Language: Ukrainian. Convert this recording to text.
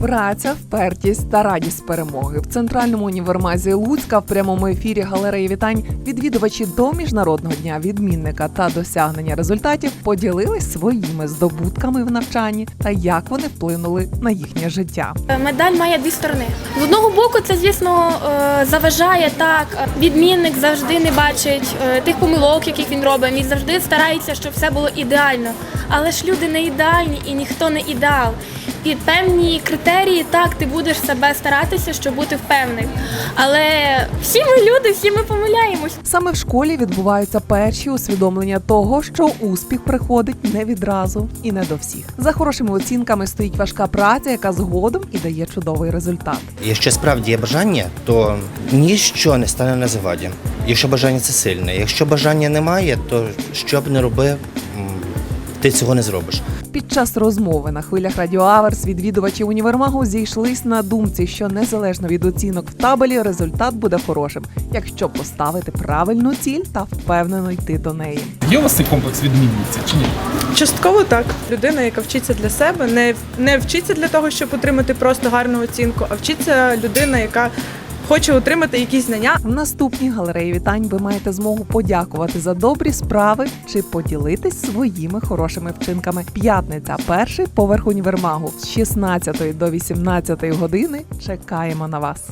Праця, впертість та радість перемоги в центральному універмазі Луцька в прямому ефірі галереї вітань відвідувачі до міжнародного дня відмінника та досягнення результатів поділились своїми здобутками в навчанні та як вони вплинули на їхнє життя. Медаль має дві сторони. З одного боку, це звісно е, заважає так. Відмінник завжди не бачить е, тих помилок, яких він робить. Він завжди старається, щоб все було ідеально. Але ж люди не ідеальні і ніхто не ідеал. Під певні критерії так ти будеш себе старатися, щоб бути впевненим. Але всі ми люди, всі ми помиляємось. Саме в школі відбуваються перші усвідомлення того, що успіх приходить не відразу і не до всіх. За хорошими оцінками стоїть важка праця, яка згодом і дає чудовий результат. Якщо справді є бажання, то ніщо не стане на заваді. Якщо бажання це сильне. Якщо бажання немає, то що б не робив, ти цього не зробиш. Під час розмови на хвилях Радіо Аверс відвідувачі універмагу зійшлись на думці, що незалежно від оцінок в табелі результат буде хорошим, якщо поставити правильну ціль та впевнено йти до неї. Є у вас цей комплекс відмінниці чи ні? Частково так. Людина, яка вчиться для себе, не, не вчиться для того, щоб отримати просто гарну оцінку, а вчиться людина, яка хоче отримати якісь знання. В наступній галереї вітань ви маєте змогу подякувати за добрі справи чи поділитись своїми хорошими вчинками. П'ятниця, перший поверх універмагу з 16 до 18 години. Чекаємо на вас.